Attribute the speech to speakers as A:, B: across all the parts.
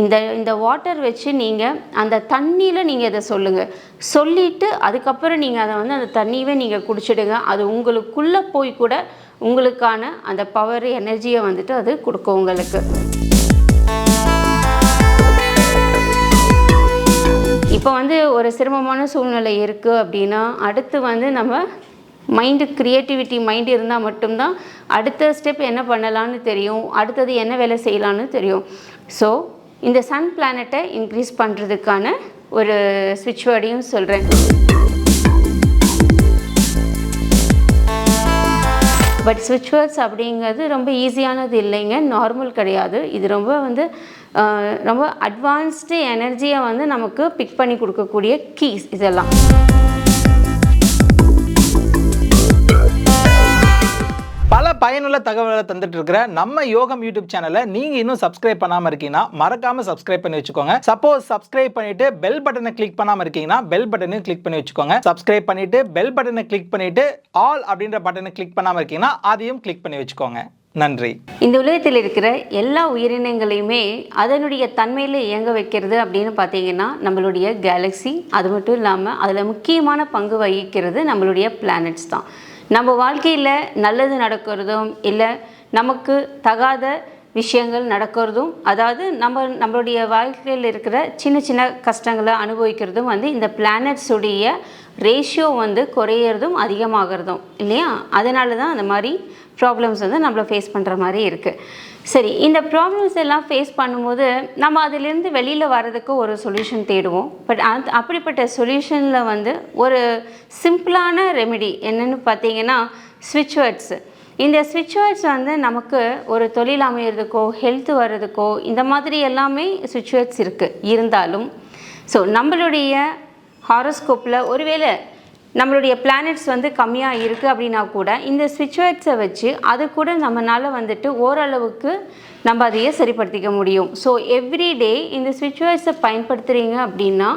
A: இந்த இந்த வாட்டர் வச்சு நீங்கள் அந்த தண்ணியில் நீங்கள் இதை சொல்லுங்கள் சொல்லிவிட்டு அதுக்கப்புறம் நீங்கள் அதை வந்து அந்த தண்ணியவே நீங்கள் குடிச்சிடுங்க. அது உங்களுக்குள்ளே போய் கூட உங்களுக்கான அந்த பவர் எனர்ஜியை வந்துட்டு அது கொடுக்கும் உங்களுக்கு. இப்போ வந்து ஒரு சிரமமான சூழ்நிலை இருக்குது அப்படின்னா அடுத்து வந்து நம்ம மைண்டு க்ரியேட்டிவிட்டி மைண்டு இருந்தால் மட்டும்தான் அடுத்த ஸ்டெப் என்ன பண்ணலான்னு தெரியும். அடுத்தது என்ன வேலை செய்யலான்னு தெரியும். ஸோ இந்த சன் பிளானட்டை இன்க்ரீஸ் பண்ணுறதுக்கான ஒரு ஸ்விட்ச் வேர்டையும் சொல்கிறேன் பட் ஸ்விட்ச் வேர்ட்ஸ் அப்படிங்கிறது ரொம்ப ஈஸியானது இல்லைங்க. நார்மல் கிடையாது. இது ரொம்ப வந்து ரொம்ப அட்வான்ஸ்டு எனர்ஜியை வந்து நமக்கு பிக் பண்ணி கொடுக்கக்கூடிய கீஸ் இதெல்லாம்.
B: பயனுள்ள தகவலை தந்துட்டு இருக்கிற நம்ம யோகம் யூடியூப் சேனலை நீங்க இன்னும் சப்ஸ்கிரைப் பண்ணாம இருக்கீங்கன்னா மறக்காம சப்ஸ்கிரைப் பண்ணி வச்சுக்கோங்க. சப்போஸ் சப்ஸ்கிரைப் பண்ணிட்டு பெல் பட்டனை கிளிக் பண்ணாம இருக்கீங்கன்னா பெல் பட்டனையும் கிளிக் பண்ணி வச்சுக்கோங்க. சப்ஸ்கிரைப் பண்ணிட்டு பெல் பட்டனை கிளிக் பண்ணிட்டு ஆல் அப்படின்ற பட்டனை கிளிக் பண்ணாம இருக்கீங்கன்னா அதையும் கிளிக் பண்ணி வச்சுக்கோங்க. நன்றி.
A: இந்த உலகத்தில் இருக்கிற எல்லா உயிரினங்களையுமே அதனுடைய தன்மையில் இயங்க வைக்கிறது அப்படின்னு பார்த்தீங்கன்னா நம்மளுடைய கேலக்ஸி அது மட்டும் இல்லாமல் அதில் முக்கியமான பங்கு வகிக்கிறது நம்மளுடைய பிளானட்ஸ் தான். நம்ம வாழ்க்கையில் நல்லது நடக்கிறதும் இல்லை நமக்கு தகாத விஷயங்கள் நடக்கிறதும் அதாவது நம்ம நம்மளுடைய வாழ்க்கையில் இருக்கிற சின்ன சின்ன கஷ்டங்களை அனுபவிக்கிறதும் வந்து இந்த பிளானட்ஸுடைய ரேஷியோ வந்து குறையிறதும் அதிகமாகிறதும் இல்லையா? அதனால தான் அந்த மாதிரி ப்ராப்ளம்ஸ் வந்து நம்மளை ஃபேஸ் பண்ணுற மாதிரி இருக்குது சரி இந்த ப்ராப்ளம்ஸ் எல்லாம் ஃபேஸ் பண்ணும்போது நம்ம அதிலிருந்து வெளியில் வர்றதுக்கு ஒரு சொல்யூஷன் தேடுவோம். பட் அது அப்படிப்பட்ட சொல்யூஷனில் வந்து ஒரு சிம்பிளான ரெமெடி என்னென்னு பார்த்தீங்கன்னா ஸ்விட்ச் வேர்ட்ஸு இந்த ஸ்விட்ச் வேர்ட்ஸ் வந்து நமக்கு ஒரு தொழில் அமையிறதுக்கோ ஹெல்த் வர்றதுக்கோ இந்த மாதிரி எல்லாமே ஸ்விட்ச் வேர்ட்ஸ் இருக்குது இருந்தாலும். ஸோ நம்மளுடைய ஹாரோஸ்கோப்பில் ஒருவேளை நம்மளுடைய பிளானட்ஸ் வந்து கம்மியாக இருக்குது அப்படின்னா கூட இந்த ஸ்விட்ச் வச்சு அது கூட நம்மளால் வந்துட்டு ஓரளவுக்கு நம்ம அதையே சரிப்படுத்திக்க முடியும். ஸோ எவ்ரிடே இந்த ஸ்விட்ச் பயன்படுத்துகிறீங்க அப்படின்னா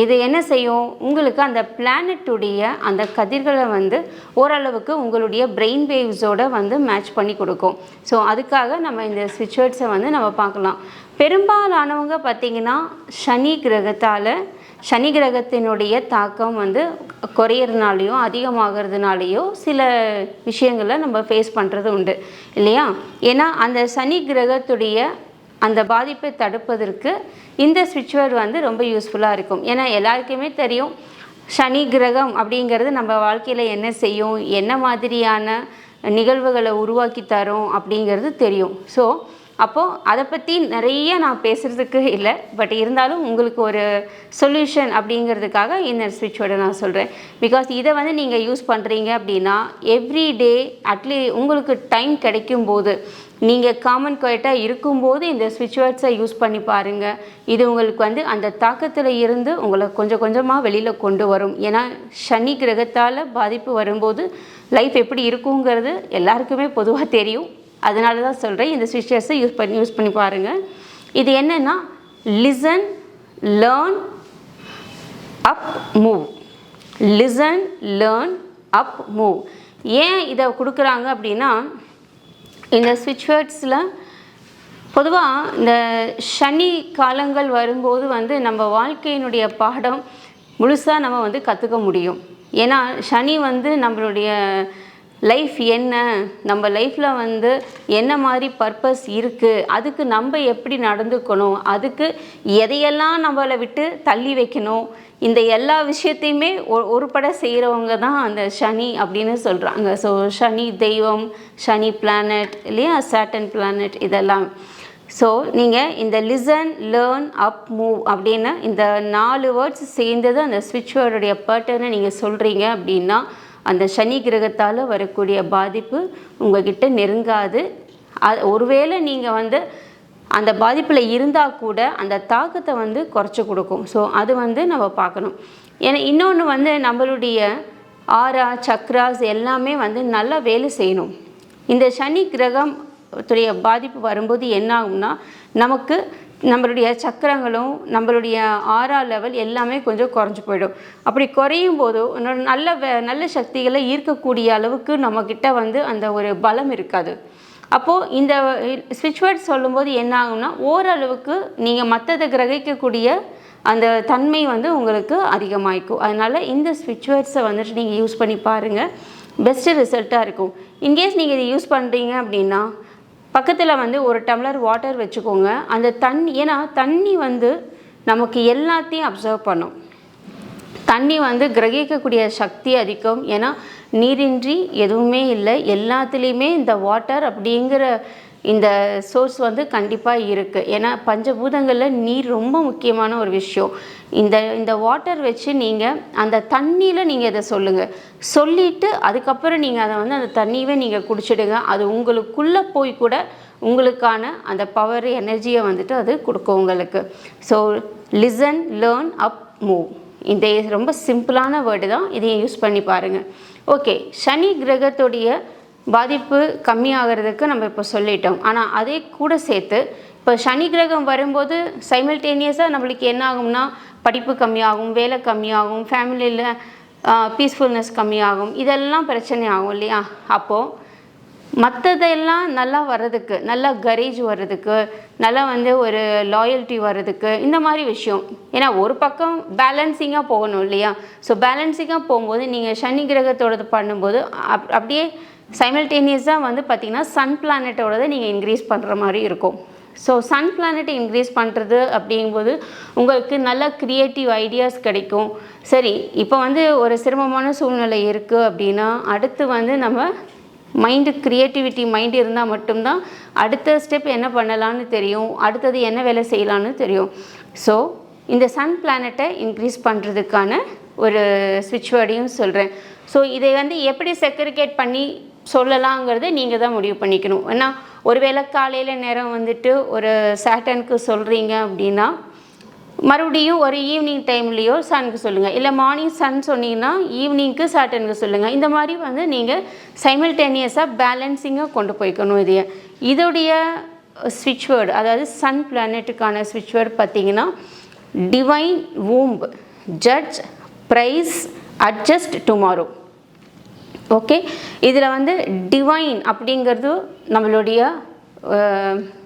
A: இது என்ன செய்யும்? உங்களுக்கு அந்த பிளானட்டுடைய அந்த கதிர்களை வந்து ஓரளவுக்கு உங்களுடைய பிரெயின் வேவ்ஸோட வந்து மேட்ச் பண்ணி கொடுக்கும். ஸோ அதுக்காக நம்ம இந்த ஸ்விட்ச் வந்து நம்ம பார்க்கலாம். பெரும்பாலானவங்க பார்த்திங்கன்னா சனி கிரகத்தால் சனி கிரகத்தினுடைய தாக்கம் வந்து குறையிறதுனாலையும் அதிகமாகிறதுனாலையோ சில விஷயங்களை நம்ம ஃபேஸ் பண்ணுறது உண்டு இல்லையா? ஏன்னா அந்த சனி கிரகத்துடைய அந்த பாதிப்பை தடுப்பதற்கு இந்த சுவிட்ச்வேர்டு வந்து ரொம்ப யூஸ்ஃபுல்லாக இருக்கும். ஏன்னா எல்லாருக்குமே தெரியும் சனி கிரகம் அப்படிங்கிறது நம்ம வாழ்க்கையில் என்ன செய்யும் என்ன மாதிரியான நிகழ்வுகளை உருவாக்கி தரும் அப்படிங்கிறது தெரியும். ஸோ அப்போது அதை பற்றி நிறைய நான் பேசுகிறதுக்கு இல்லை. பட் இருந்தாலும் உங்களுக்கு ஒரு சொல்யூஷன் அப்படிங்கிறதுக்காக இந்த ஸ்விட்சோட நான் சொல்கிறேன் பிகாஸ் இதை வந்து நீங்கள் யூஸ் பண்ணுறீங்க அப்படின்னா எவ்ரி டே அட்லீ உங்களுக்கு டைம் கிடைக்கும் போது நீங்கள் காமன் குவைட்டாக இருக்கும்போது இந்த ஸ்விட்ச் வேர்ட்ஸை யூஸ் பண்ணி பாருங்கள் இது உங்களுக்கு வந்து அந்த தாக்கத்தில் இருந்து உங்களை கொஞ்சம் கொஞ்சமாக வெளியில் கொண்டு வரும். ஏன்னா சனி கிரகத்தால் பாதிப்பு வரும்போது லைஃப் எப்படி இருக்குங்கிறது எல்லாருக்குமே பொதுவாக தெரியும். அதனால தான் சொல்கிறேன் இந்த ஸ்விட்சர்ஸை யூஸ் பண்ணி யூஸ் பண்ணி பாருங்கள் இது என்னென்னா listen learn up move listen learn up move ஏன் இதை கொடுக்குறாங்க அப்படின்னா இந்த ஸ்விட்ச் வேர்ட்ஸில் பொதுவாக இந்த சனி காலங்கள் வரும்போது வந்து நம்ம வாழ்க்கையினுடைய பாடம் முழுசாக நம்ம வந்து கற்றுக்க முடியும். ஏன்னா சனி வந்து நம்மளுடைய லைஃப் என்ன? நம்ம லைஃப்பில் வந்து என்ன மாதிரி பர்பஸ் இருக்குது அதுக்கு நம்ம எப்படி நடந்துக்கணும்? அதுக்கு எதையெல்லாம் நம்மளை விட்டு தள்ளி வைக்கணும்? இந்த எல்லா விஷயத்தையுமே ஒ ஒருபட செய்கிறவங்க தான் அந்த சனி அப்படின்னு சொல்கிறாங்க ஸோ சனி தெய்வம் சனி பிளானட் இல்லையா? சாட்டன் பிளானட் இதெல்லாம். ஸோ நீங்கள் இந்த லிசன் லேர்ன் அப் மூவ் அப்படின்னு இந்த நாலு வேர்ட்ஸ் சேர்ந்தது அந்த ஸ்விட்ச் வேர்டுடைய பேட்டர்னை நீங்கள் சொல்கிறீங்க அப்படின்னா அந்த சனி கிரகத்தால் வரக்கூடிய பாதிப்பு உங்ககிட்ட நெருங்காது. அது ஒருவேளை நீங்கள் வந்து அந்த பாதிப்பில் இருந்தால் கூட அந்த தாக்கத்தை வந்து குறைச்சி கொடுக்கும். ஸோ அது வந்து நம்ம பார்க்கணும். ஏன்னா இன்னொன்று வந்து நம்மளுடைய ஆரா சக்ராஸ் எல்லாமே வந்து நல்லா வேலை செய்யணும். இந்த சனி கிரகம் பாதிப்பு வரும்போது என்ன ஆகும்னா நமக்கு நம்மளுடைய சக்கரங்களும் நம்மளுடைய ஆறா லெவல் எல்லாமே கொஞ்சம் குறைஞ்சி போயிடும். அப்படி குறையும் போது நல்ல நல்ல சக்திகளை ஈர்க்கக்கூடிய அளவுக்கு நம்மக்கிட்ட வந்து அந்த ஒரு பலம் இருக்காது. அப்போது இந்த ஸ்விட்ச்வர்ட்ஸ் சொல்லும்போது என்ன ஆகும்னா ஓரளவுக்கு நீங்கள் மற்றதை கிரகிக்கக்கூடிய அந்த தன்மை வந்து உங்களுக்கு அதிகமாகிக்கும் அதனால் இந்த ஸ்விட்ச் வேர்ட்ஸை வந்துட்டு நீங்கள் யூஸ் பண்ணி பாருங்கள் பெஸ்ட்டு ரிசல்ட்டாக இருக்கும். இன்கேஸ் நீங்கள் இதை யூஸ் பண்ணுறீங்க அப்படின்னா பக்கத்தில் வந்து ஒரு டம்ளர் வாட்டர் வச்சுக்கோங்க. அந்த தண்ணி ஏன்னா தண்ணி வந்து நமக்கு எல்லாத்தையும் அப்சர்வ் பண்ணும். தண்ணி வந்து கிரகிக்கக்கூடிய சக்தி அதிகம். ஏன்னா நீரின்றி எதுவுமே இல்லை. எல்லாத்துலேயுமே இந்த வாட்டர் அப்படிங்கிற இந்த சோர்ஸ் வந்து கண்டிப்பாக இருக்குது ஏன்னா பஞ்சபூதங்களில் நீர் ரொம்ப முக்கியமான ஒரு விஷயம். இந்த இந்த வாட்டர் வச்சு நீங்கள் அந்த தண்ணியில் நீங்கள் இதை சொல்லுங்கள் சொல்லிவிட்டு அதுக்கப்புறம் நீங்கள் அதை வந்து அந்த தண்ணியவே நீங்கள் குடிச்சிடுங்க. அது உங்களுக்குள்ளே போய் கூட உங்களுக்கான அந்த பவர் எனர்ஜியை வந்துட்டு அது கொடுக்கும் உங்களுக்கு. So listen learn up move இந்த ரொம்ப சிம்பிளான வேர்டு தான் இதையும் யூஸ் பண்ணி பாருங்கள் ஓகே சனி கிரகத்துடைய பாதிப்பு கம்மியாகிறதுக்கு நம்ம இப்போ சொல்லிட்டோம். ஆனால் அதே கூட சேர்த்து இப்போ சனி கிரகம் வரும்போது சைமல்டேனியஸாக நம்மளுக்கு என்ன ஆகும்னா படிப்பு கம்மியாகும் வேலை கம்மியாகும் ஃபேமிலியில் பீஸ்ஃபுல்னஸ் கம்மியாகும் இதெல்லாம் பிரச்சனை ஆகும் இல்லையா? அப்போது மற்றதெல்லாம் நல்லா வர்றதுக்கு நல்லா கரேஜ் வர்றதுக்கு நல்லா வந்து ஒரு லாயல்ட்டி வர்றதுக்கு இந்த மாதிரி விஷயம். ஏன்னா ஒரு பக்கம் பேலன்சிங்காக போகணும் இல்லையா? ஸோ பேலன்சிங்காக போகும்போது நீங்கள் சனி கிரகத்தோடது பண்ணும்போது அப் அப்படியே சைமல்டேனியஸாக வந்து பார்த்திங்கன்னா சன் பிளானட்டோடது நீங்கள் இன்க்ரீஸ் பண்ணுற மாதிரி இருக்கும். ஸோ சன் பிளானட்டை இன்க்ரீஸ் பண்ணுறது அப்படிங்கும்போது உங்களுக்கு நல்ல க்ரியேட்டிவ் ஐடியாஸ் கிடைக்கும். சரி இப்போ வந்து ஒரு சிரமமான சூழ்நிலை இருக்குது அப்படின்னா அடுத்து வந்து நம்ம மைண்டு க்ரியேட்டிவிட்டி மைண்ட் இருந்தால் மட்டும்தான் அடுத்த ஸ்டெப் என்ன பண்ணலான்னு தெரியும் அடுத்தது என்ன வேலை செய்யலான்னு தெரியும். ஸோ இந்த சன் பிளானட்டை இன்க்ரீஸ் பண்ணுறதுக்கான ஒரு ஸ்விட்ச் வேர்டையும் சொல்கிறேன் ஸோ இதை வந்து எப்படி செக்ரிகேட் பண்ணி சொல்லலாங்கிறத நீங்கள் தான் முடிவு பண்ணிக்கணும். ஏன்னா ஒருவேளை காலையில் நேரம் வந்துட்டு ஒரு சேட்டனுக்கு சொல்கிறீங்க அப்படின்னா மறுபடியும் ஒரு ஈவினிங் டைம்லேயோ சனுக்கு சொல்லுங்கள் இல்லை மார்னிங் சன் சொன்னீங்கன்னா ஈவினிங்க்கு சாட்டனுக்கு சொல்லுங்கள் இந்த மாதிரி வந்து நீங்கள் சைமல்டேனியஸாக பேலன்சிங்காக கொண்டு போய்க்கணும் இதையே. இதோடைய ஸ்விட்ச் வேர்டு அதாவது சன் பிளானெட்டுக்கான ஸ்விட்ச் வேர்டு பார்த்தீங்கன்னா divine womb judge price adjust tomorrow okay இதில் வந்து டிவைன் அப்படிங்கிறது நம்மளுடைய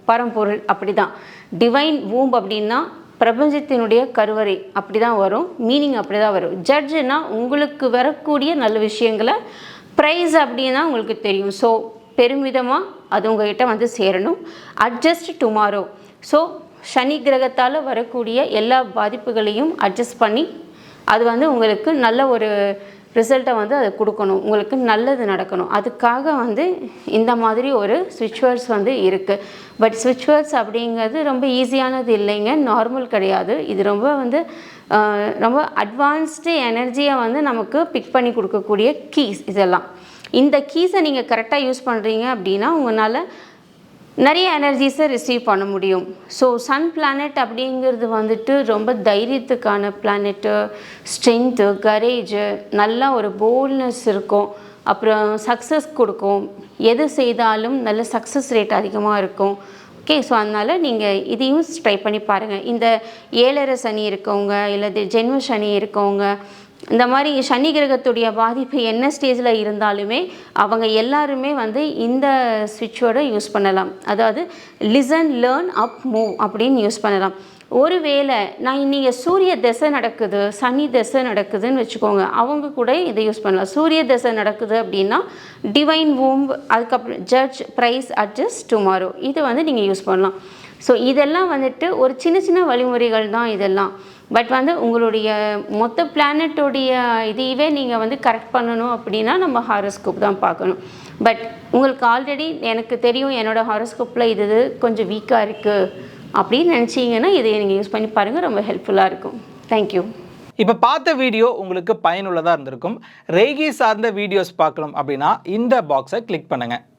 A: பரம்பொருள் அப்படி தான் டிவைன் வூம்ப் அப்படின்னா பிரபஞ்சத்தினுடைய கருவறை அப்படி தான் வரும். மீனிங் அப்படி தான் வரும் ஜட்ஜுனா உங்களுக்கு வரக்கூடிய நல்ல விஷயங்களை ப்ரைஸ் அப்படின்னா உங்களுக்கு தெரியும். ஸோ பெருமிதமாக அது உங்ககிட்ட வந்து சேரணும். அட்ஜஸ்ட் டுமாரோ ஸோ சனி கிரகத்தால் வரக்கூடிய எல்லா பாதிப்புகளையும் அட்ஜஸ்ட் பண்ணி அது வந்து உங்களுக்கு நல்ல ஒரு ரிசல்ட்டை வந்து அது கொடுக்கணும். உங்களுக்கு நல்லது நடக்கணும். அதுக்காக வந்து இந்த மாதிரி ஒரு ஸ்விட்ச்வேர்ட்ஸ் வந்து இருக்குது பட் ஸ்விட்ச்வேர்ட்ஸ் அப்படிங்கிறது ரொம்ப ஈஸியானது இல்லைங்க. நார்மல் கிடையாது. இது ரொம்ப வந்து ரொம்ப அட்வான்ஸ்டு எனர்ஜியை வந்து நமக்கு பிக் பண்ணி கொடுக்கக்கூடிய கீஸ் இதெல்லாம். இந்த கீஸை நீங்கள் கரெக்டாக யூஸ் பண்ணுறீங்க அப்படின்னா உங்களால் நிறைய எனர்ஜிஸை ரிசீவ் பண்ண முடியும். ஸோ சன் பிளானட் அப்படிங்கிறது வந்துட்டு ரொம்ப தைரியத்துக்கான பிளானெட்டு ஸ்ட்ரென்த்து கரேஜு நல்லா ஒரு போல்னஸ் இருக்கும். அப்புறம் சக்ஸஸ் கொடுக்கும். எது செய்தாலும் நல்ல சக்ஸஸ் ரேட் அதிகமாக இருக்கும். ஓகே ஸோ அதனால் நீங்கள் இதையும் ட்ரை பண்ணி பாருங்கள் இந்த ஏழரை சனி இருக்கவங்க இல்லை ஜென்ம சனி இருக்கவங்க இந்த மாதிரி சனி கிரகத்துடைய பாதிப்பு என்ன ஸ்டேஜில் இருந்தாலுமே அவங்க எல்லாருமே வந்து இந்த ஸ்விட்சோட யூஸ் பண்ணலாம். அதாவது லிசன் லேர்ன் அப் மூவ் அப்படின்னு யூஸ் பண்ணலாம். ஒருவேளை நான் இன்றைக்கி சூரிய திசை நடக்குது சனி திசை நடக்குதுன்னு வச்சுக்கோங்க அவங்க கூட இதை யூஸ் பண்ணலாம். சூரிய திசை நடக்குது அப்படின்னா டிவைன் வூம் அதுக்கப்புறம் ஜட்ஜ் ப்ரைஸ் அட்ஜஸ்ட் டுமாரோ இது வந்து நீங்கள் யூஸ் பண்ணலாம். ஸோ இதெல்லாம் வந்துட்டு ஒரு சின்ன சின்ன வழிமுறைகள் தான் இதெல்லாம். பட் வந்து உங்களுடைய மொத்த பிளானட்டோடைய இதையவே நீங்கள் வந்து கரெக்ட் பண்ணணும் அப்படின்னா நம்ம ஹாரோஸ்கோப் தான் பார்க்கணும். பட் உங்களுக்கு ஆல்ரெடி எனக்கு தெரியும் என்னோடய ஹாரோஸ்கோப்பில் இது இது கொஞ்சம் வீக்காக இருக்குது அப்படின்னு நினச்சிங்கன்னா இதை நீங்கள் யூஸ் பண்ணி பாருங்கள் ரொம்ப ஹெல்ப்ஃபுல்லாக இருக்கும். தேங்க்யூ
B: இப்போ பார்த்த வீடியோ உங்களுக்கு பயனுள்ளதாக இருந்திருக்கும். ரேகி சார்ந்த வீடியோஸ் பார்க்கணும் அப்படின்னா இந்த பாக்ஸை கிளிக் பண்ணுங்கள்